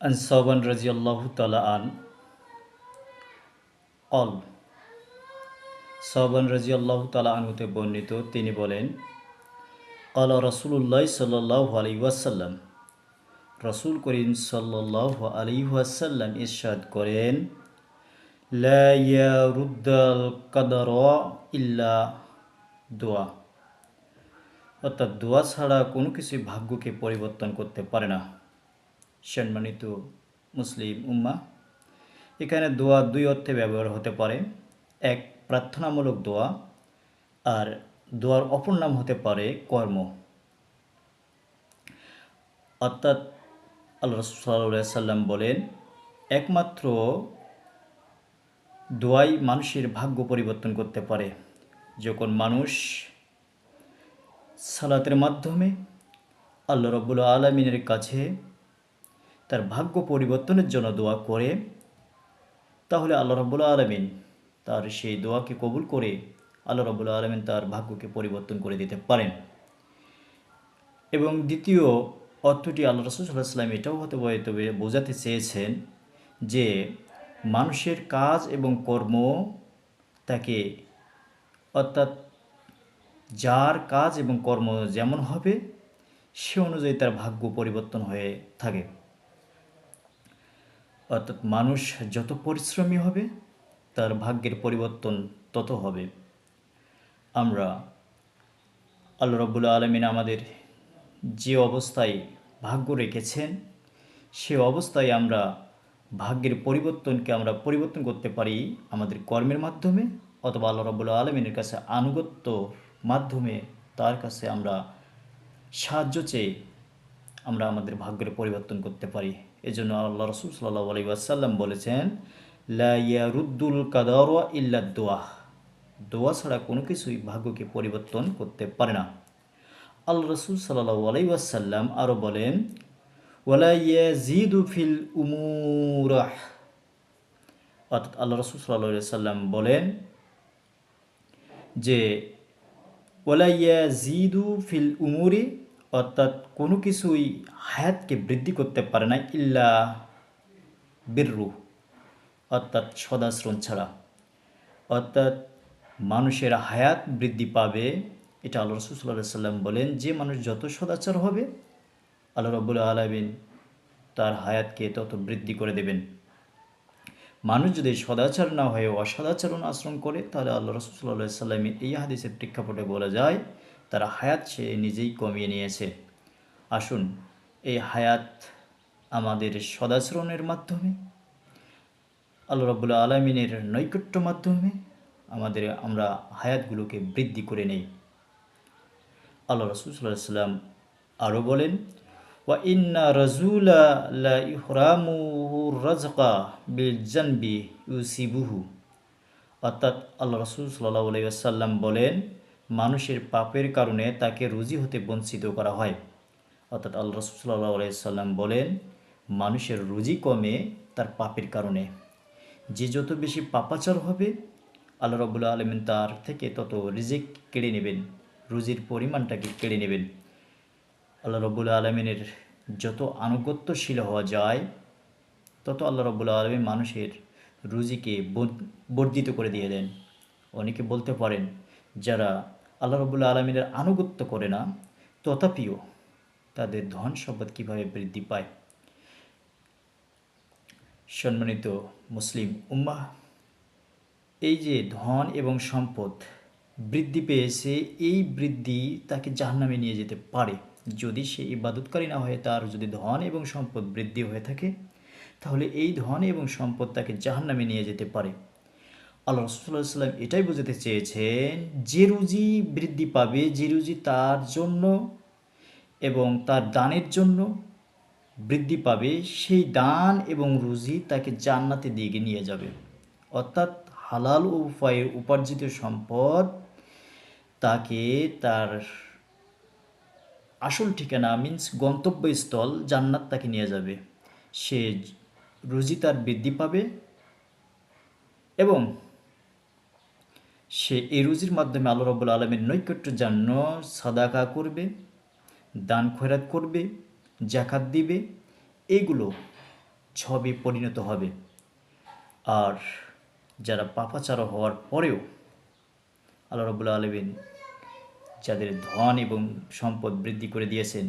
عن صوبان رضي الله تعالى عنه قال সবান রাজি আল্লাহ তালা আনহুতে বর্ণিত তিনি বলেন কালা রসুল্লাহ সাল্লাহ আলী ওয়াসাল্লাম রসুল করিম সাল্লাহ আলী ওয়াসাল্লাম ইরশাদ করেন লা ইয়ারুদ্দাল কাদার ইল্লা দোয়া অর্থাৎ দোয়া ছাড়া কোনো কিছুই ভাগ্যকে পরিবর্তন করতে পারে না সম্মানিত মুসলিম উম্মা, এখানে দোয়া দুই অর্থে ব্যবহার হতে পারে। এক, প্রার্থনামূলক দোয়া, আর দোয়ার অপর নাম হতে পারে কর্ম। অর্থাৎ আল্লাহ রসুল্লাহ সাল্লাম বলেন, একমাত্র দোয়াই মানুষের ভাগ্য পরিবর্তন করতে পারে। যখন মানুষ সালাতের মাধ্যমে আল্লাহ রব্বুল আলমিনের কাছে তার ভাগ্য পরিবর্তনের জন্য দোয়া করে। তাহলে আল্লাহ রব্বুল আলমিন তার সেই দোয়াকে কবুল করে আল্লাহ রব্বুল আলমিন তার ভাগ্যকে পরিবর্তন করে দিতে পারেন। এবং দ্বিতীয় অর্থটি আল্লাহ রসুল্লাহ এটাও হতে তবে বোঝাতে চেয়েছেন যে মানুষের কাজ এবং কর্ম তাকে অর্থাৎ যার কাজ এবং কর্ম যেমন হবে, সে অনুযায়ী তার ভাগ্য পরিবর্তন হয়ে থাকে। অর্থাৎ মানুষ যত পরিশ্রমী হবে, তার ভাগ্যের পরিবর্তন তত হবে। আমরা আল্লাহ রব্বুল্লা আলমিন আমাদের যে অবস্থায় ভাগ্য রেখেছেন, সে অবস্থায় আমরা ভাগ্যের পরিবর্তনকে আমরা পরিবর্তন করতে পারি আমাদের কর্মের মাধ্যমে অথবা আল্লাহ রব্বুল্লা আলমিনের কাছে আনুগত্য মাধ্যমে তার কাছে আমরা সাহায্য চেয়ে আমরা আমাদের ভাগ্যের পরিবর্তন করতে পারি। এজন্য আল্লাহ রসুল সাল্লাহ আলী আসাল্লাম বলেছেন লাইয়ারুদ্দুল কাদার ইল্লা দোয়া। দোয়া ছাড়া কোনো কিছুই ভাগ্যকে পরিবর্তন করতে পারে না। আল্লাহ রসুল সাল্লাহ আলাই আসাল্লাম আরও বলেন ওয়ালাইয়াজিদু ফিল উমুরাহ অর্থাৎ আল্লাহ রসুল সাল্লাহ সাল্লাম বলেন যে ওলাইয়া জিদু ফিল উমুরি অর্থাৎ কোনো কিছুই হায়াতকে বৃদ্ধি করতে পারে না ইল্লা বিররু, অর্থাৎ সদাশ্রম ছাড়া। অর্থাৎ মানুষের হায়াত বৃদ্ধি পাবে, এটা আল্লাহ রসুল্লাহ সাল্লাম বলেন, যে মানুষ যত সদাচার হবে, আল্লাহ রবুল্লা আলমিন তার হায়াতকে তত বৃদ্ধি করে দেবেন। মানুষ যদি সদাচার না হয়ে অসদাচরণ আশ্রম করে, তাহলে আল্লাহ রসুল্লাহ সাল্লামের এই হাদিসের প্রেক্ষাপটে বলা যায় তারা হায়াত সে নিজেই কমিয়ে নিয়েছে আসুন, এই হায়াত আমাদের সদাচরণের মাধ্যমে, আল্লাহ রবুল্লা আলমিনের নৈকট্য মাধ্যমে আমাদের, আমরা হায়াতগুলোকে বৃদ্ধি করে নেই। আল্লাহ রসুল্লাহ আরও বলেন, ওয়া ইন্না রাজুলা ইউসিবুহু। অর্থাৎ আল্লাহ রসুল সাল্লাহ আলাইসাল্লাম বলেন মানুষের পাপের কারণে তাকে রুজি হতে বঞ্চিত করা হয়। অর্থাৎ আল্লাহ রসুল সাল্লাহ আলাইসাল্লাম বলেন, মানুষের রুজি কমে তার পাপের কারণে। যে যত বেশি পাপাচার হবে, আল্লাহ রবুল্লা আলমিন তার থেকে তত রিজিক কেড়ে নেবেন, রুজির পরিমাণটাকে কেড়ে নেবেন। আল্লাহ রব্বুল আলমিনের যত আনুগত্যশীল হওয়া যায়, তত আল্লাহ রব্বুল আলমী মানুষের রুজিকে বর্ধিত করে দিয়ে দেন। অনেকে বলতে পারেন, যারা আল্লাহ রব্বুল্লা আলমিনের আনুগত্য করে না, তথাপিও তাদের ধন সম্পদ কীভাবে বৃদ্ধি পায়? সম্মানিত মুসলিম উম্মাহ, এই যে ধন এবং সম্পদ বৃদ্ধি পেয়েছে, এই বৃদ্ধি তাকে জাহান্নামে নিয়ে যেতে পারে। যদি সে ইবাদতকারী না হয়ে, তার যদি ধন এবং সম্পদ বৃদ্ধি হয়ে থাকে, তাহলে এই ধন এবং সম্পদ তাকে জাহান্নামে নিয়ে যেতে পারে। আল্লাহ রসুল্লাহ সাল্লাম এটাই বোঝাতে চেয়েছেন, যে রুজি বৃদ্ধি পাবে, যে রুজি তার জন্য এবং তার দানের জন্য বৃদ্ধি পাবে, সেই দান এবং রুজি তাকে জান্নাতে দিকে নিয়ে যাবে। অর্থাৎ হালাল উপায়ে উপার্জিত সম্পদ তাকে তার আসল ঠিকানা মিন্স গন্তব্যস্থল জান্নাত তাকে নিয়ে যাবে। সে রুজি তার বৃদ্ধি পাবে এবং সে এই রুজির মাধ্যমে আল্লাহ রব্বুল আলমের নৈকট্য জান্য সাদাকা করবে, দান খয়রাত করবে জাকাত দিবে, এগুলো ছবে পরিণত হবে। আর যারা পাপাচার হওয়ার পরেও আল্লাহ রবুল্লা আলমিন যাদের ধন এবং সম্পদ বৃদ্ধি করে দিয়েছেন,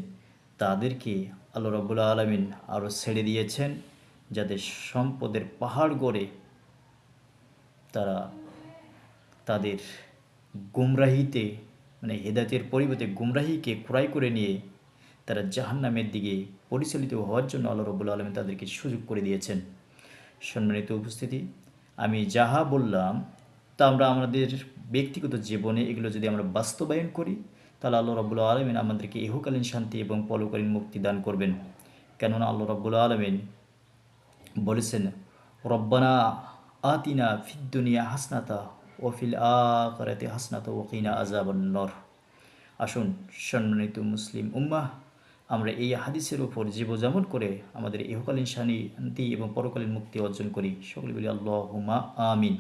তাদেরকে আল্লাহ রবুল্লা আলমিন আরও ছেড়ে দিয়েছেন, যাদের সম্পদের পাহাড় গড়ে তারা তাদের গুমরাহিতে মানে হেদায়তের পরিবর্তে গুমরাহিকে ক্রয় করে নিয়ে তারা জাহান্নামের দিকে পরিচালিত হওয়ার জন্য আল্লাহ রবুল্লা আলমী তাদেরকে সুযোগ করে দিয়েছেন। সম্মানিত উপস্থিতি, আমি যাহা বললাম, তা আমরা আমাদের ব্যক্তিগত জীবনে এগুলো যদি আমরা বাস্তবায়ন করি, তাহলে আল্লাহ রব্বুল আলমিন আমাদেরকে ইহকালীন শান্তি এবং পলকালীন মুক্তি দান করবেন। কেননা আল্লাহ রব্বুল আলমিন বলেছেন, রব্বানা আতিনা ফিদ্দুনিয়া হাসনাতা ওফিল আকারাতে হাসনাত ওকিনা আজাবন্নর আসুন, সম্মানিত মুসলিম উম্মাহ, আমরা এই হাদিসের উপর জীবযাপন করে আমাদের ইহকালীন শানি শান্তি এবং পরকালীন মুক্তি অর্জন করি। সকলে বলি আল্লাহ আমিন।